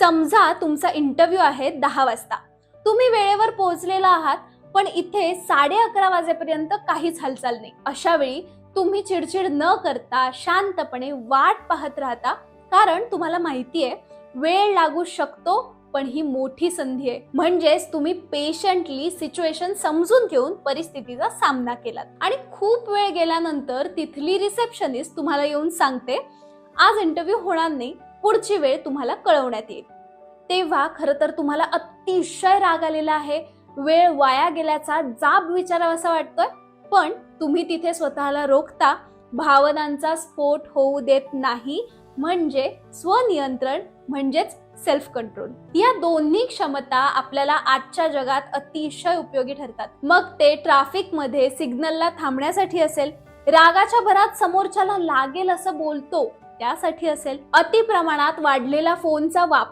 समजा तुमचा इंटरव्ह्यू आहे दहा वाजता. तुम्ही वेळेवर पोहोचलेला आहात पण इथे साडे अकरा वाजेपर्यंत काहीच हालचाल नाही. अशा वेळी तुम्ही चिडचिड न करता शांतपणे वाट पाहत राहता. कारण तुम्हाला माहिती आहे वेळ लागू शकतो पण ही मोठी संधी आहे. म्हणजेच तुम्ही पेशंटली सिच्युएशन समजून घेऊन परिस्थितीचा सामना केलात. आणि खूप वेळ गेल्यानंतर तिथली रिसेप्शनिस्ट तुम्हाला येऊन सांगते आज इंटरव्ह्यू होणार नाही पुढची वेळ तुम्हाला कळवण्यात येईल. तेव्हा खरं तर तुम्हाला अतिशय राग आलेला आहे. वेळ वाया गेल्याचा जाब विचारावासा वाटतोय. पण तुम्ही तिथे स्वतःला रोखता. भावनांचा स्फोट होऊ देत नाही. म्हणजे स्वनियंत्रण म्हणजेच सेल्फ कंट्रोल या दोन्ही क्षमता आपल्याला आजच्या जगात अतिशय उपयोगी ठरतात. मग ते ट्रॅफिकमध्ये सिग्नलला थांबण्यासाठी असेल. रागाच्या भरात समोरच्याला लागेल असं बोलतो. त्यासाठी असेल अति प्रमाणात वाढलेला फोनचा वापर